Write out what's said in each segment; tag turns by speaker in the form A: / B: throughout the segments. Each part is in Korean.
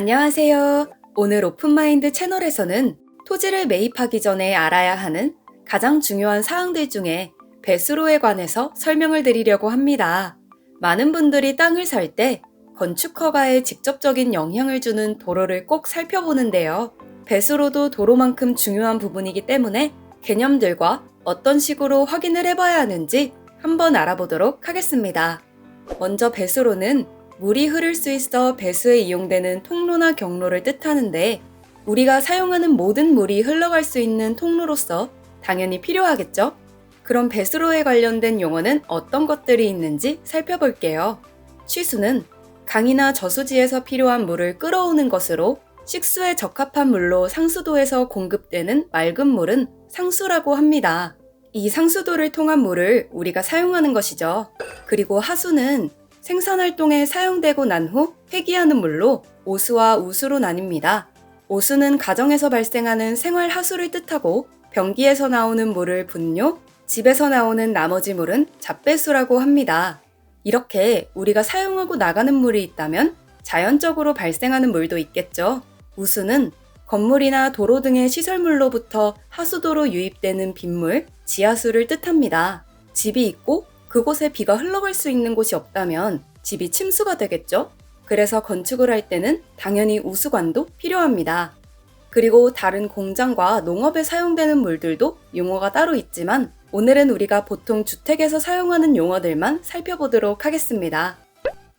A: 안녕하세요. 오늘 오픈마인드 채널에서는 토지를 매입하기 전에 알아야 하는 가장 중요한 사항들 중에 배수로에 관해서 설명을 드리려고 합니다. 많은 분들이 땅을 살 때 건축 허가에 직접적인 영향을 주는 도로를 꼭 살펴보는데요. 배수로도 도로만큼 중요한 부분이기 때문에 개념들과 어떤 식으로 확인을 해봐야 하는지 한번 알아보도록 하겠습니다. 먼저 배수로는 물이 흐를 수 있어 배수에 이용되는 통로나 경로를 뜻하는데 우리가 사용하는 모든 물이 흘러갈 수 있는 통로로서 당연히 필요하겠죠? 그럼 배수로에 관련된 용어는 어떤 것들이 있는지 살펴볼게요. 취수는 강이나 저수지에서 필요한 물을 끌어오는 것으로 식수에 적합한 물로 상수도에서 공급되는 맑은 물은 상수라고 합니다. 이 상수도를 통한 물을 우리가 사용하는 것이죠. 그리고 하수는 생산 활동에 사용되고 난 후 폐기하는 물로 오수와 우수로 나뉩니다. 오수는 가정에서 발생하는 생활 하수를 뜻하고 변기에서 나오는 물을 분뇨, 집에서 나오는 나머지 물은 잡배수라고 합니다. 이렇게 우리가 사용하고 나가는 물이 있다면 자연적으로 발생하는 물도 있겠죠. 우수는 건물이나 도로 등의 시설물로부터 하수도로 유입되는 빗물, 지하수를 뜻합니다. 집이 있고 그곳에 비가 흘러갈 수 있는 곳이 없다면 집이 침수가 되겠죠? 그래서 건축을 할 때는 당연히 우수관도 필요합니다. 그리고 다른 공장과 농업에 사용되는 물들도 용어가 따로 있지만 오늘은 우리가 보통 주택에서 사용하는 용어들만 살펴보도록 하겠습니다.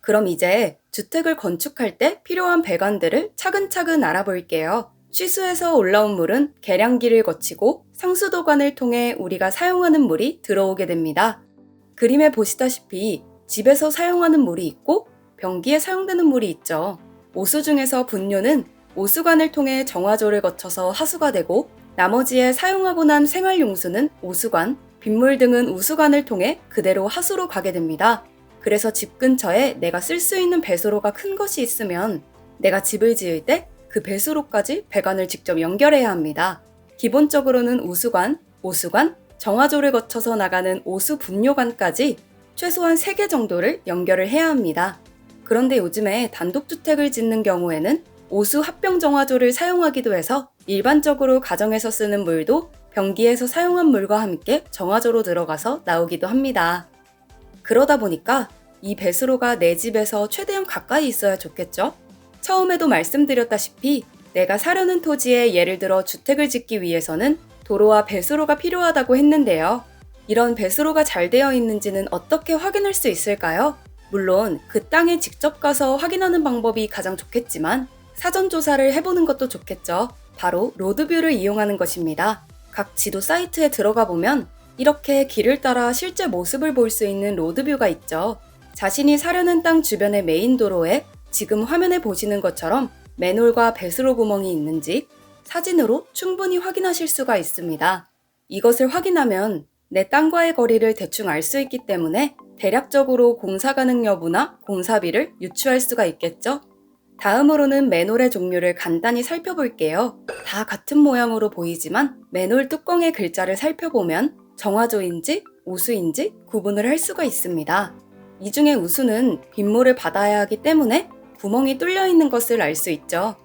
A: 그럼 이제 주택을 건축할 때 필요한 배관들을 차근차근 알아볼게요. 취수에서 올라온 물은 계량기를 거치고 상수도관을 통해 우리가 사용하는 물이 들어오게 됩니다. 그림에 보시다시피 집에서 사용하는 물이 있고 변기에 사용되는 물이 있죠. 오수 중에서 분뇨는 오수관을 통해 정화조를 거쳐서 하수가 되고 나머지에 사용하고 난 생활용수는 오수관, 빗물 등은 우수관을 통해 그대로 하수로 가게 됩니다. 그래서 집 근처에 내가 쓸 수 있는 배수로가 큰 것이 있으면 내가 집을 지을 때 그 배수로까지 배관을 직접 연결해야 합니다. 기본적으로는 우수관, 오수관, 정화조를 거쳐서 나가는 오수 분뇨관까지 최소한 3개 정도를 연결을 해야 합니다. 그런데 요즘에 단독주택을 짓는 경우에는 오수 합병 정화조를 사용하기도 해서 일반적으로 가정에서 쓰는 물도 변기에서 사용한 물과 함께 정화조로 들어가서 나오기도 합니다. 그러다 보니까 이 배수로가 내 집에서 최대한 가까이 있어야 좋겠죠? 처음에도 말씀드렸다시피 내가 사려는 토지에 예를 들어 주택을 짓기 위해서는 도로와 배수로가 필요하다고 했는데요. 이런 배수로가 잘 되어 있는지는 어떻게 확인할 수 있을까요? 물론 그 땅에 직접 가서 확인하는 방법이 가장 좋겠지만 사전 조사를 해보는 것도 좋겠죠. 바로 로드뷰를 이용하는 것입니다. 각 지도 사이트에 들어가 보면 이렇게 길을 따라 실제 모습을 볼 수 있는 로드뷰가 있죠. 자신이 사려는 땅 주변의 메인 도로에 지금 화면에 보시는 것처럼 맨홀과 배수로 구멍이 있는지 사진으로 충분히 확인하실 수가 있습니다. 이것을 확인하면 내 땅과의 거리를 대충 알 수 있기 때문에 대략적으로 공사 가능 여부나 공사비를 유추할 수가 있겠죠? 다음으로는 맨홀의 종류를 간단히 살펴볼게요. 다 같은 모양으로 보이지만 맨홀 뚜껑의 글자를 살펴보면 정화조인지 우수인지 구분을 할 수가 있습니다. 이 중에 우수는 빗물을 받아야 하기 때문에 구멍이 뚫려 있는 것을 알 수 있죠.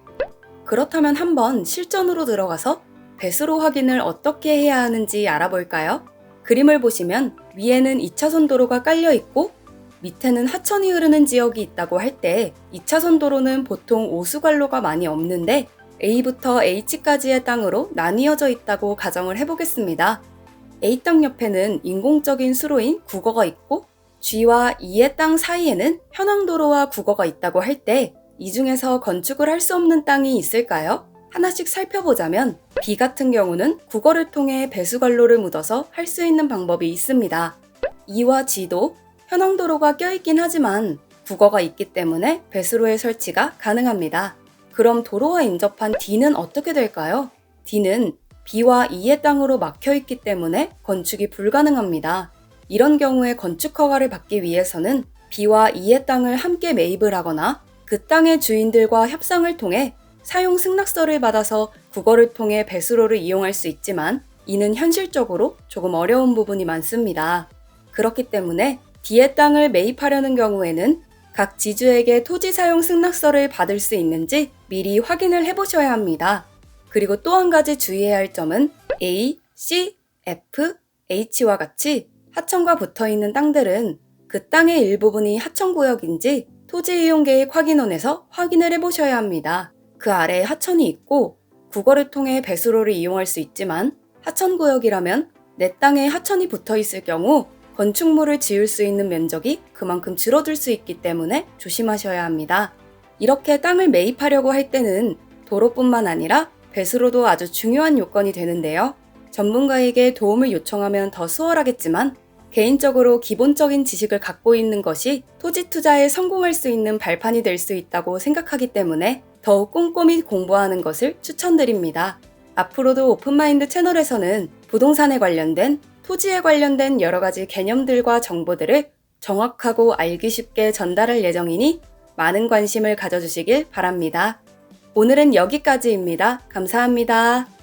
A: 그렇다면 한번 실전으로 들어가서 배수로 확인을 어떻게 해야 하는지 알아볼까요? 그림을 보시면 위에는 2차선 도로가 깔려 있고 밑에는 하천이 흐르는 지역이 있다고 할 때 2차선 도로는 보통 오수관로가 많이 없는데 A부터 H까지의 땅으로 나뉘어져 있다고 가정을 해보겠습니다. A 땅 옆에는 인공적인 수로인 국어가 있고 G와 E의 땅 사이에는 현황도로와 국어가 있다고 할 때 이 중에서 건축을 할 수 없는 땅이 있을까요? 하나씩 살펴보자면 B 같은 경우는 국어를 통해 배수관로를 묻어서 할 수 있는 방법이 있습니다. E와 G도 현황도로가 껴있긴 하지만 국어가 있기 때문에 배수로의 설치가 가능합니다. 그럼 도로와 인접한 D는 어떻게 될까요? D는 B와 E의 땅으로 막혀 있기 때문에 건축이 불가능합니다. 이런 경우에 건축 허가를 받기 위해서는 B와 E의 땅을 함께 매입을 하거나 그 땅의 주인들과 협상을 통해 사용 승낙서를 받아서 국어를 통해 배수로를 이용할 수 있지만 이는 현실적으로 조금 어려운 부분이 많습니다. 그렇기 때문에 D의 땅을 매입하려는 경우에는 각 지주에게 토지 사용 승낙서를 받을 수 있는지 미리 확인을 해보셔야 합니다. 그리고 또 한 가지 주의해야 할 점은 A, C, F, H와 같이 하천과 붙어 있는 땅들은 그 땅의 일부분이 하천구역인지 토지 이용 계획 확인원에서 확인을 해보셔야 합니다. 그 아래에 하천이 있고 국어를 통해 배수로를 이용할 수 있지만 하천 구역이라면 내 땅에 하천이 붙어 있을 경우 건축물을 지을 수 있는 면적이 그만큼 줄어들 수 있기 때문에 조심하셔야 합니다. 이렇게 땅을 매입하려고 할 때는 도로뿐만 아니라 배수로도 아주 중요한 요건이 되는데요. 전문가에게 도움을 요청하면 더 수월하겠지만 개인적으로 기본적인 지식을 갖고 있는 것이 토지 투자에 성공할 수 있는 발판이 될 수 있다고 생각하기 때문에 더욱 꼼꼼히 공부하는 것을 추천드립니다. 앞으로도 오픈마인드 채널에서는 부동산에 관련된 토지에 관련된 여러 가지 개념들과 정보들을 정확하고 알기 쉽게 전달할 예정이니 많은 관심을 가져주시길 바랍니다. 오늘은 여기까지입니다. 감사합니다.